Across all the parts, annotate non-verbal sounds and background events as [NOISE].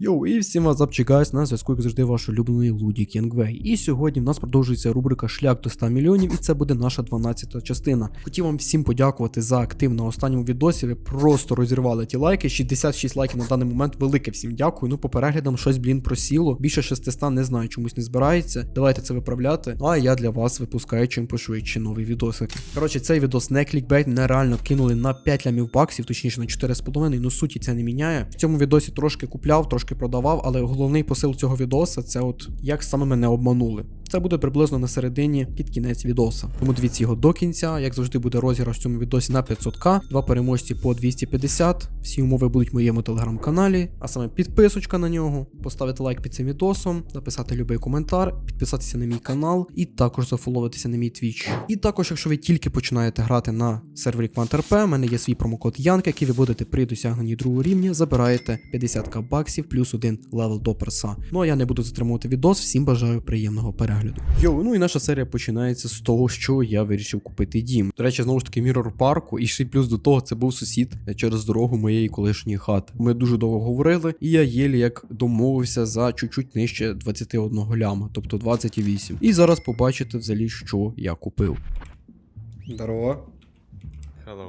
Йоу, і всім вас гайс, на зв'язку, як завжди, ваш улюблений Луді Кінгвей. І сьогодні в нас продовжується рубрика Шлях до 100 мільйонів, і це буде наша 12 частина. Хотів вам всім подякувати за актив на останньому відосі. Ви просто розірвали ті лайки. 66 лайків на даний момент. Велике всім дякую. Ну, по переглядам щось, блін, просіло. Більше 600 не знаю, чомусь не збирається. Давайте це виправляти. А я для вас випускаю чим пошвидше нові відосики. Коротше, цей відос не клікбейт, нереально кинули на 5 лямів баксів, точніше на 4,5. Ну суті це не міняє. В цьому відосі трошки купляв, трошки продавав, але головний посил цього відоса це от як саме мене обманули. Це буде приблизно на середині під кінець відоса. Тому дивіться його до кінця. Як завжди буде розіграш в цьому відосі на 500к, два переможці по 250. Всі умови будуть в моєму телеграм-каналі, а саме підписочка на нього, поставити лайк під цим відосом, написати любий коментар, підписатися на мій канал і також зафоловитися на мій твіч. І також, якщо ви тільки починаєте грати на сервері QuantRP, в мене є свій промокод Янк, який ви будете при досягненні другого рівня, забираєте 50к баксів плюс один левел до перса. Ну а я не буду затримувати відос. Всім бажаю приємного перегляду. Йоу, ну і наша серія починається з того, що я вирішив купити дім. До речі, знову ж таки, Mirror парку, і ще й плюс до того, це був сусід через дорогу моєї колишньої хати. Ми дуже довго говорили, і я єлі як домовився за чуть-чуть нижче 21 ляма, тобто 28. І зараз побачите взагалі, що я купив. Здорово. Hello.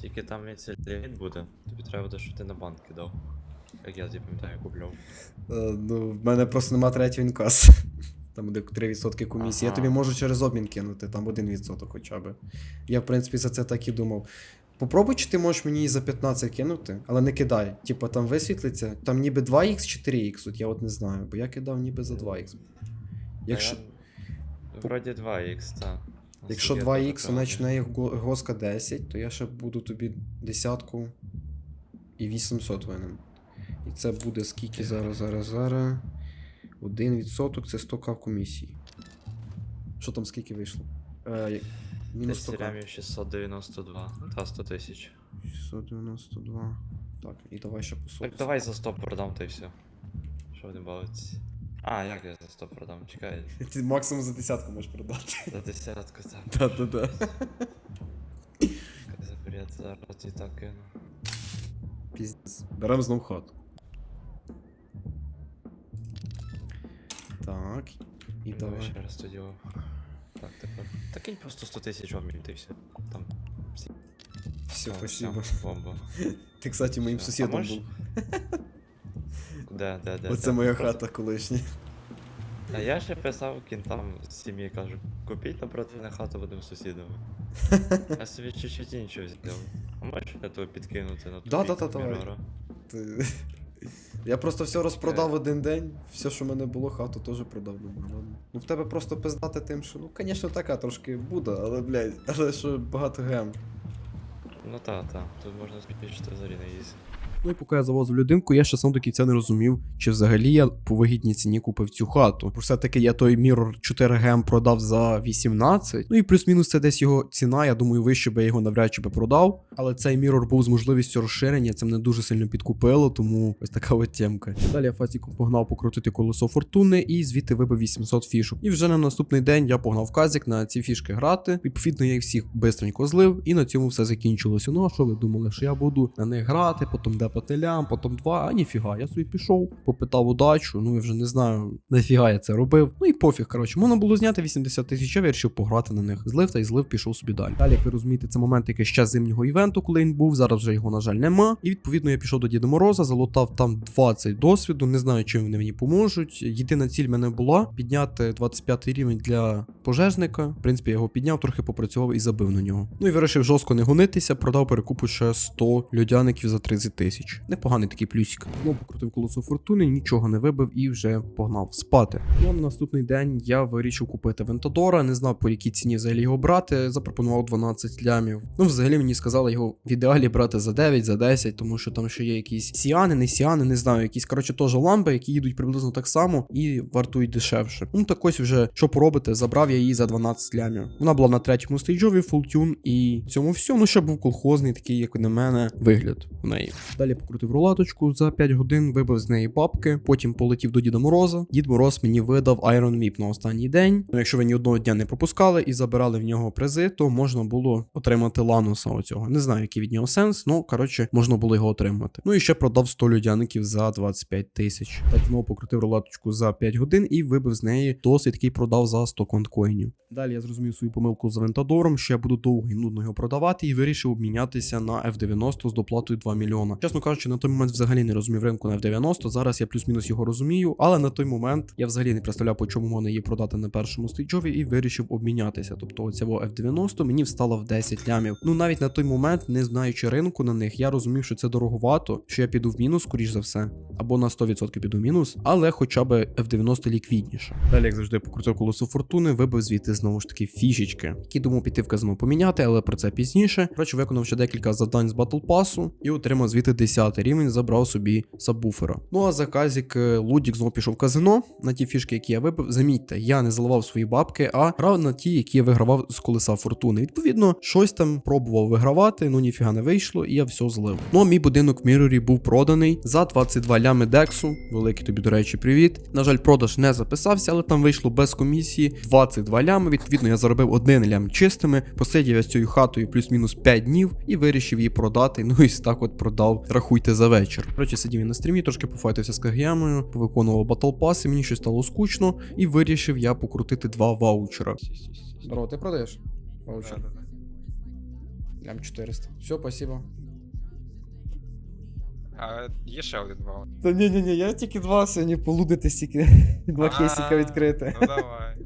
Тільки там якщо ліміт буде, тобі треба буде, щоб ти на банк кидав. Як я тобі пам'ятаю, купляв. Е, ну, в мене просто нема третього інкас. Там буде 3% комісії. Я тобі можу через обмін кинути, там 1% хоча б. Я, в принципі, за це так і думав. Попробуй, чи ти можеш мені за 15 кинути, але не кидай. Типа там висвітлиться, там ніби 2х чи 3х, от я от не знаю, бо я кидав ніби за 2х. Якщо, Я... Вроді 2х, так. якщо 2х, значить в неї госка 10, то я ще буду тобі десятку і 800 винен. І це буде скільки зараз, зараз, зараз. 1% це 100к в комісії. Що там скільки вийшло? Е, мінус 100 10 692, та 100 тисяч. 692. Так, і давай ще по 100. Так давай за 100 продам, та й все. Що вони бавиться? А, як я за 100 продам? Чекай, [LAUGHS] Ти максимум за десятку можеш продати. за десятку так. [LAUGHS] Да-да-да. Запрет, зараз і так кину. Піздець. Беремо знов хату. Так. І Давай давай. ще раз тоді. о. Так, тепер. Так кинь просто 100 тисяч обмін, та й все. Там. всі. Все, О, спасибо. всё, Бомба. [LAUGHS] Ти, кстати, моїм Всё. А сусідом можеш- був. Де, де, де. Оце де? моя хата колишня. А я ще писав кінтам з сім'ї, кажу, купіть напроти на хату будемо сусідами. [LAUGHS] Я собі чуть-чуть іншого взяв. А можеш я тебе підкинути на ту Да, да, да, давай. Ти... Я просто все розпродав в один день, все, що в мене було, хату теж продав. Думаю, ладно. Ну в тебе просто пиздати тим, що ну, звісно, така трошки буде, але, блядь, але що багато гем. Ну та, та, тут можна збільшити взагалі на ізі. Ну і поки я завозив людинку, я ще сам до кінця не розумів, чи взагалі я по вигідній ціні купив цю хату. Бо все-таки я той Mirror 4 гем продав за 18. Ну і плюс-мінус це десь його ціна. Я думаю, вище би я його навряд чи би продав. Але цей Mirror був з можливістю розширення, це мене дуже сильно підкупило, тому ось така от темка. Далі я фасіком погнав покрутити колесо фортуни і звідти вибив 800 фішок. І вже на наступний день я погнав казік на ці фішки грати. Відповідно, я їх всіх бистренько злив, і на цьому все закінчилося. Ну а що ви думали, що я буду на них грати, потім де по телям, потім два, а ніфіга, я собі пішов, попитав удачу, ну я вже не знаю, нафіга я це робив. Ну і пофіг, коротше, можна було зняти 80 тисяч, я вирішив пограти на них. Злив та й злив, пішов собі далі. Далі, як ви розумієте, це момент якийсь час зимнього івенту, коли він був. Зараз вже його, на жаль, нема. І відповідно я пішов до Діда Мороза, залутав там 20 досвіду. Не знаю, чим вони мені поможуть. Єдина ціль мене була підняти 25 рівень для пожежника. В принципі, я його підняв, трохи попрацював і забив на нього. Ну і вирішив жорстко не гонитися, продав перекупу ще 100 льодяників за 30 тисяч. Непоганий такий плюсик. Знову покрутив колесо фортуни, нічого не вибив і вже погнав спати. Ну на наступний день я вирішив купити Вентадора, не знав по якій ціні взагалі його брати. Запропонував 12 лямів. Ну, взагалі мені сказали його в ідеалі брати за 9, за 10, тому що там ще є якісь сіани, не сіани, не знаю, якісь коротше теж лампи, які їдуть приблизно так само і вартують дешевше. Ну так ось вже що поробити, забрав я її за 12 лямів. Вона була на третьому стейджові, фултюн і цьому всьому, ну ще був колхозний, такий, як на мене, вигляд в неї. Далі покрутив рулаточку за 5 годин, вибив з неї бабки, потім полетів до Діда Мороза. Дід Мороз мені видав Iron Mip на останній день. Ну, якщо ви ні одного дня не пропускали і забирали в нього призи, то можна було отримати лануса оцього. Не знаю, який від нього сенс, ну коротше, можна було його отримати. Ну і ще продав 100 людяників за 25 тисяч. Так знову покрутив рулаточку за 5 годин і вибив з неї досвід, який продав за 100 конткоїнів. Далі я зрозумів свою помилку з Вентадором, що я буду довго і нудно його продавати, і вирішив обмінятися на F90 з доплатою 2 мільйона. Чесно кажучи, на той момент взагалі не розумів ринку на F90. Зараз я плюс-мінус його розумію, але на той момент я взагалі не представляв, по чому можна її продати на першому стейджові, і вирішив обмінятися. Тобто оця F90 мені встала в 10 лямів. Ну навіть на той момент, не знаючи ринку на них, я розумів, що це дороговато, що я піду в мінус, скоріш за все, або на 100% піду в мінус, але хоча б F90 ліквідніше. Далі, як завжди, покрутив колесо фортуни, вибив звідти знову ж таки фішечки, які думав піти в казино поміняти, але про це пізніше. Коротше, виконав ще декілька завдань з батл пасу і отримав звідти 10 рівень, забрав собі сабвуфера. Ну а заказік е, Лудік знову пішов в казино на ті фішки, які я вибив. Замітьте, я не заливав свої бабки, а грав на ті, які я вигравав з колеса фортуни. Відповідно, щось там пробував вигравати, ну ніфіга не вийшло, і я все злив. Ну а мій будинок в Мірорі був проданий за 22 лями дексу. Великий тобі, до речі, привіт. На жаль, продаж не записався, але там вийшло без комісії 22 лями. Відповідно, я заробив один лям чистими, посидів я з цією хатою плюс-мінус 5 днів і вирішив її продати. Ну і так от продав, рахуйте за вечір. Коротше, сидів я на стрімі, трошки пофайтився з кагіямою, повиконував батл паси, мені щось стало скучно, і вирішив я покрутити два ваучера. Здорово, ти продаєш? Ваучер. Лям 400. Все, спасибо. А є ще один вал. Та ні, ні, я тільки два сьогодні полудити стільки два кейсика відкрити. Ну давай.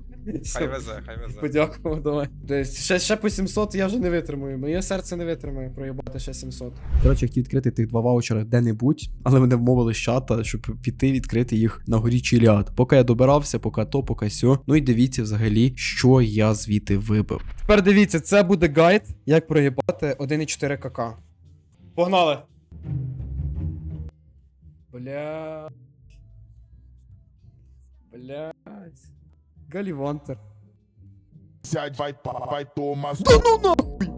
Хай везе, хай везе. Подякував, давай. Десь Ще, ще по 700 я вже не витримую. Моє серце не витримає проїбати ще 700. Коротше, хотів відкрити тих два ваучери де-небудь, але мене вмовили з чата, щоб піти відкрити їх на горі Чіліад. Поки я добирався, поки то, поки сьо. Ну і дивіться взагалі, що я звідти вибив. Тепер дивіться, це буде гайд, як проїбати 1,4 КК. Погнали! Бля. Блять. Галівантер. Сядь, vai, vai tomar Да ну нахуй!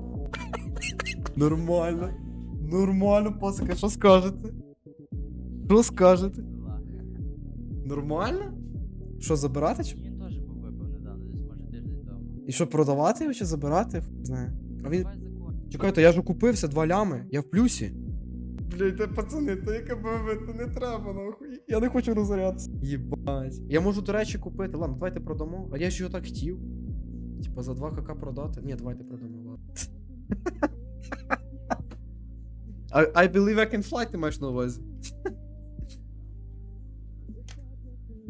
[LAUGHS] Нормально. Нормально, пасика, що скажете? Що скажете? Нормально? Що, забирати чи? Він теж був випив недавно, десь може тиждень тому. І що, продавати його чи забирати? Хуй Знаю. А він. Чекайте, я ж окупився два лями, я в плюсі. Блять, та пацани, то яке БМВ, то не треба, нахуй. Я не хочу розорятися. Єбать. Я можу, до речі, купити. Ладно, давайте продамо. А я ж його так хотів. Типа за 2 КК продати. Ні, давайте продамо, ладно. [LAUGHS] I, I believe I can fly, ти маєш на увазі. [LAUGHS]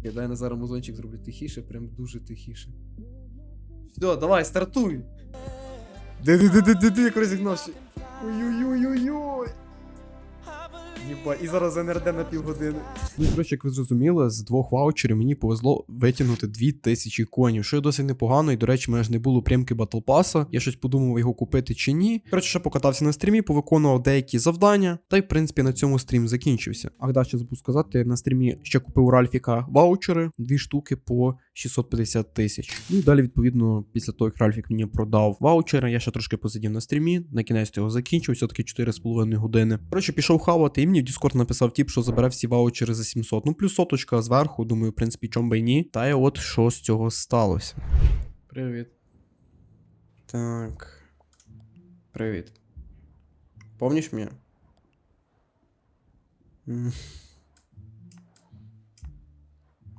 Я дай на зараз музончик зроблю тихіше, прям дуже тихіше. Все, давай, стартуй! Де-де-де-де-де, як розігнався. Ой-ой-ой-ой-ой. Єба, і зараз НРД на півгодини. Ну, коротше, як ви зрозуміли, з двох ваучерів мені повезло витягнути 2000 конів, що досить непогано, і, до речі, мене ж не було прямки Батл Паса. Я щось подумав його купити чи ні. Коротше, ще покатався на стрімі, повиконував деякі завдання, та й, в принципі, на цьому стрім закінчився. Ах, да, ще забув сказати, на стрімі ще купив у Ральфіка ваучери, дві штуки по 650 тисяч. Ну і далі, відповідно, після того, як Ральфік мені продав ваучери, я ще трошки посидів на стрімі, на кінець його закінчив, все-таки 4,5 години. Коротше, пішов хавати, і мені в Discord написав тип, що забере всі ваучери за 700. Ну, плюс соточка зверху, думаю, в принципі, чом би ні. Та й от що з цього сталося. Привіт. Так. Привіт. Помніш мене?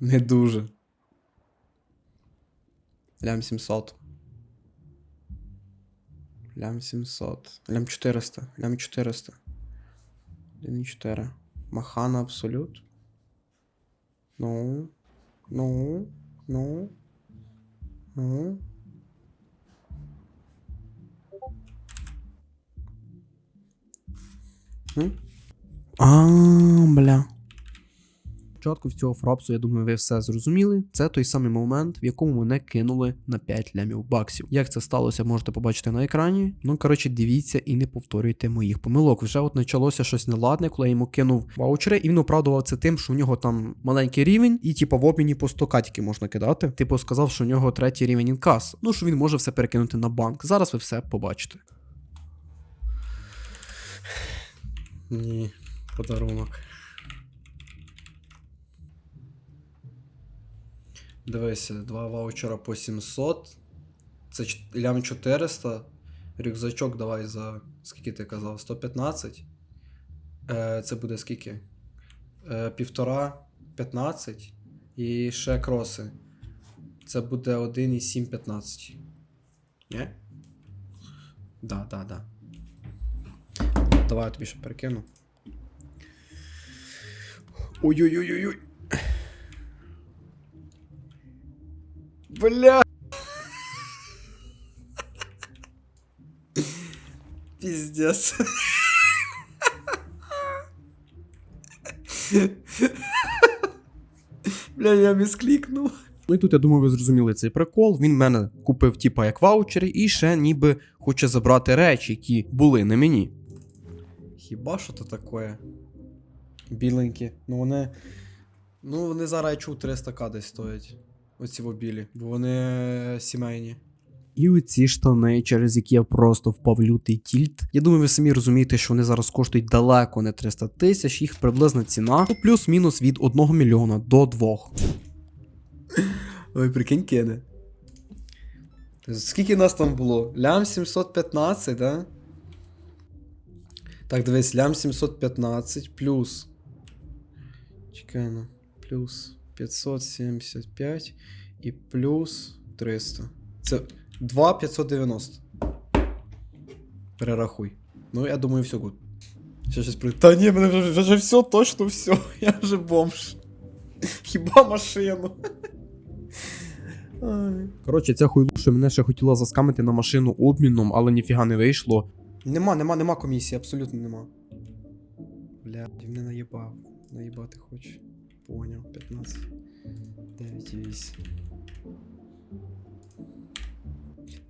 Не дуже. Лям 700. Лям 700. Лям 400. Лям 400. 1,4. Махана абсолют. Ну. Ну. Ну. Ну. А, бля. Початку цього фрапсу, я думаю, ви все зрозуміли. Це той самий момент, в якому мене кинули на 5 лямів баксів. Як це сталося, можете побачити на екрані. Ну, коротше, дивіться і не повторюйте моїх помилок. Вже от почалося щось неладне, коли я йому кинув ваучери, і він оправдував це тим, що в нього там маленький рівень, і типу в обміні по 100 катіки можна кидати. Типу сказав, що в нього третій рівень інкас. Ну що він може все перекинути на банк. Зараз ви все побачите. Ні. Подарунок. Дивися, два ваучера по 700. Це лям 400. Рюкзачок давай за. Скільки ти казав? 115. Е, це буде скільки? Е, півтора 15. І ще кроси. Це буде 1,7 15. Ні? Да, да, да. Давай я тобі ще перекину. Ой-ой-ой-ой-ой. Бля. Пиздец. Бля, я місклікнув. Ну і тут я думаю, ви зрозуміли цей прикол. Він мене купив, типа, як ваучери, і ще ніби хоче забрати речі, які були на мені. Хіба що то таке? Біленькі. Ну вони. Ну, вони зараз я чув 300к десь стоять. Оці в білі, бо вони сімейні. І оці штани, через які я просто впав лютий тільт. Я думаю, ви самі розумієте, що вони зараз коштують далеко не 300 тисяч, їх приблизна ціна ну, плюс-мінус від 1 мільйона до 2. Ой, прикинь, кине. Скільки нас там було? Лям 715, да? Так, дивись, лям 715 плюс. Чекай, ну. Плюс 575 і плюс 300. Це 2590. Перерахуй. Ну, я думаю, все гуд. Ще щось при. Та ні, мене вже, вже все, точно все. [LAUGHS] Я вже бомж. [LAUGHS] Хіба машину. [LAUGHS] Коротше, ця хуйлуша мене ще хотіла заскамити на машину обміном, але ніфіга не вийшло. Нема, нема, нема комісії, абсолютно нема. Бля, він не наїбав. Наїбати хоче. Поняв, 15. 9 і 8.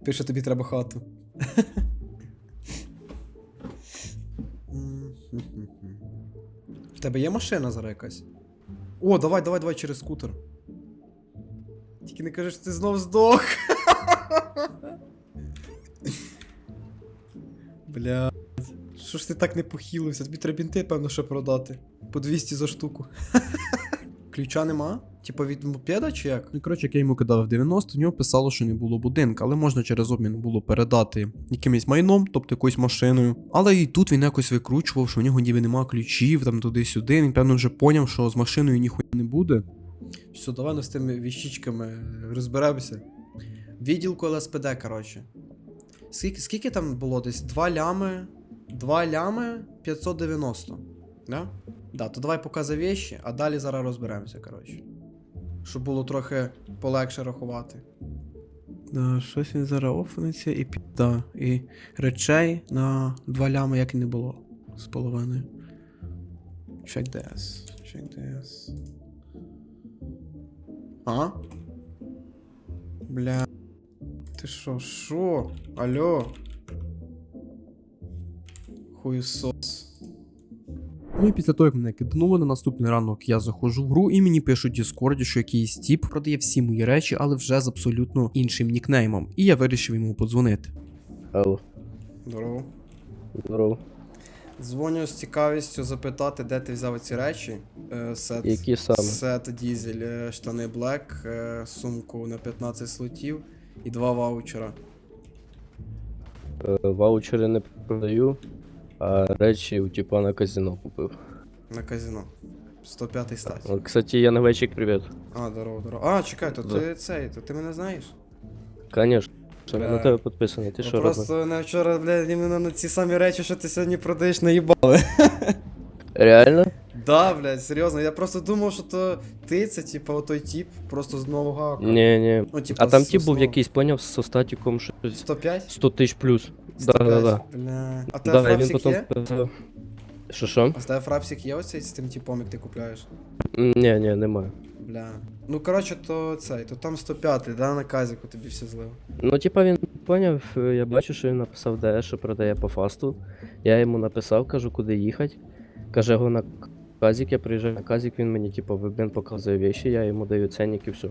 Пише, тобі треба хату. В тебе є машина зараз якась? О, давай, давай, давай через скутер. Тільки не кажи, що ти знов здох. Бля. Що ж ти так не похилився? Тобі треба бінти, певно, ще продати. По 200 за штуку. Ключа нема? Типа від мопеда чи як? Ну, коротше, як я йому кидав в 90, в нього писало, що не було будинка, але можна через обмін було передати якимось майном, тобто якоюсь машиною. Але і тут він якось викручував, що в нього ніби нема ключів, там туди-сюди. Він певно вже поняв, що з машиною ніхуя не буде. Все, давай ну з тими віщичками розберемося. Відділку ЛСПД, коротше. Скільки, скільки там було десь? 2 лями. 2 лями 590. Да? Да, то давай поки за вещі, а далі зараз розберемося, коротше. Щоб було трохи полегше рахувати. Да, щось він зараз офнеться і підда. І речей на 2 лями як і не було. З половиною. Check this. Check this. А? Бля. Ти шо, шо? Алло? Хуєсос. Ну і після того, як мене киднули на наступний ранок, я заходжу в гру і мені пишуть в Діскорді, що якийсь тіп продає всі мої речі, але вже з абсолютно іншим нікнеймом. І я вирішив йому подзвонити. Алло, Здорово. здорово. Дзвоню з цікавістю запитати, де ти взяв ці речі. Е, сет, Які саме? сет дізель, е, штани Black, е, сумку на 15 слотів і два ваучера. Е, Ваучери не продаю, а речі у типа на казино купив. На казино. 105 стать. О, Кстати, Яновечик, привіт. А, здорово, здорово. А, чекай, то Да. ти цей, то ти мене знаєш? Конечно. Я Бля. на тебе підписаний. Ти Ну, що робиш? Просто мене вчора, блядь, іменно на ці самі речі, що ти сьогодні продаєш, наїбали. [LAUGHS] Реально? Да, блядь, серйозно, я просто думав, що то ти, це типа отой тип, просто з нового гаку. Ні, ні. Ну, типа, А там з тип був якийсь, поняв, з статіком щось 105? 100 тисяч плюс. Да, да, да. Бля. А тебе Да, і він фрапсик потім є? писав. Що що? А в тебе фрапсик є оцей з тим типом, як ти купляєш? Ні, ні, немає. Бля. Ну, коротше, то цей, то там 105, да, на казіку тобі все злив. Ну, типа він поняв, е, я бачу, що він написав де, що продає по фасту. Я йому написав, кажу, куди їхати. Каже, його на казік, я приїжджаю на казік, він мені, типу, він показує вещі, я йому даю ценник і все.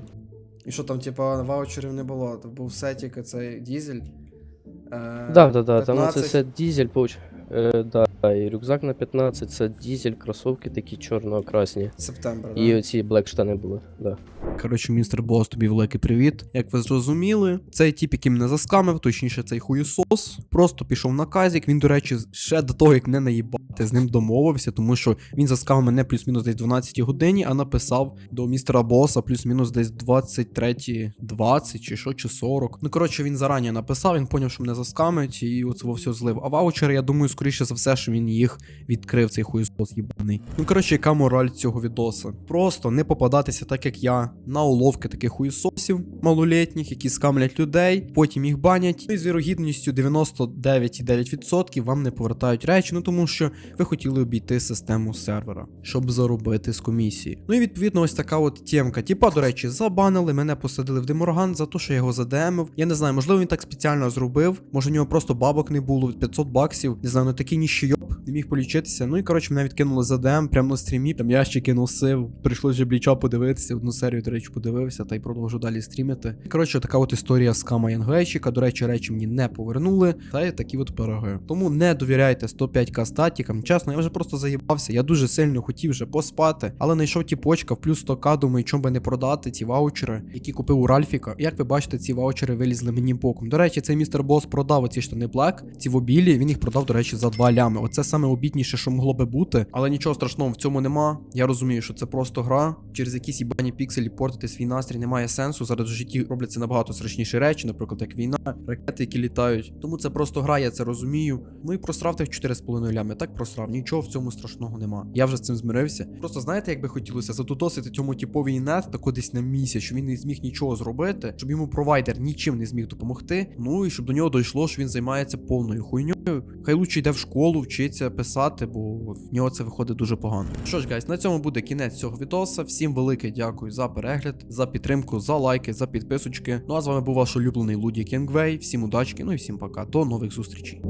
І що там, типа, ваучерів не було, то був сетік, цей дізель. Е, Да, да, да, там 15. оце все дізель. Е, да. А, і рюкзак на 15 це дізель, кросовки такі чорно-красні. Септембр, І оці блек штани були, да. Коротше, містер Бос, тобі великий привіт. Як ви зрозуміли, цей тіп, який мене заскамив, точніше, цей хуєсос, просто пішов на казік. Він, до речі, ще до того, як мене наїбати, з ним домовився, тому що він заскамив мене плюс-мінус десь 12 годині, а написав до містера Боса плюс-мінус десь 23.20 чи що, чи 40. Ну, коротше, він зарані написав, він поняв, що мене заскамить, і оце все злив. А ваучери, я думаю, скоріше за все, що він їх відкрив, цей хуєсос їбаний. Ну, коротше, яка мораль цього відоса? Просто не попадатися так, як я, на уловки таких хуєсосів малолітніх, які скамлять людей, потім їх банять. Ну і з вірогідністю 99,9% вам не повертають речі, ну тому що ви хотіли обійти систему сервера, щоб заробити з комісії. Ну і відповідно, ось така от тємка. Тіпа, до речі, забанили, мене посадили в деморган за те, що я його задемив. Я не знаю, можливо, він так спеціально зробив. Може, в нього просто бабок не було 500 баксів. Не знаю, ну такий ніщойоб, не міг полічитися. Ну і коротше, мене відкинули за ДМ прямо на стрімі. Там ящики носив. Прийшлось вже бліча подивитися. Одну серію, до речі, подивився та й продовжу далі стрімити. Коротше, така от історія з Кама Янгвейчика. До речі, речі мені не повернули. Та й такі от пироги. Тому не довіряйте 105к статікам. Чесно, я вже просто заїбався. Я дуже сильно хотів вже поспати, але знайшов тіпочка в плюс 100к, думаю, чому би не продати ці ваучери, які купив у Ральфіка. Як ви бачите, ці ваучери вилізли мені боком. До речі, цей містер Бос продав оці штани Black, ці в обілі, він їх продав, до речі, за 2 лями. Оце саме обідніше, що могло би бути. Але нічого страшного в цьому нема. Я розумію, що це просто гра. Через якісь їбані пікселі портити свій настрій немає сенсу. Зараз в житті робляться набагато страшніші речі, наприклад, як війна, ракети, які літають. Тому це просто гра, я це розумію. Ну і просрав тих 4,5 лями. Так просрав, нічого в цьому страшного нема. Я вже з цим змирився. Просто знаєте, як би хотілося затутосити цьому тіпові інет тако десь на місяць, що він не зміг нічого зробити, щоб йому провайдер нічим не зміг допомогти. Ну і щоб до нього дійшло, що він займається повною хуйньою. Хай лучше йде в школу, вчиться писати, бо в нього це виходить дуже погано. Що ж, гайс, на цьому буде кінець цього відоса. Всім велике дякую за перегляд, за підтримку, за лайки, за підписочки. Ну а з вами був ваш улюблений Луді Кінгвей. Всім удачки, ну і всім пока. До нових зустрічей.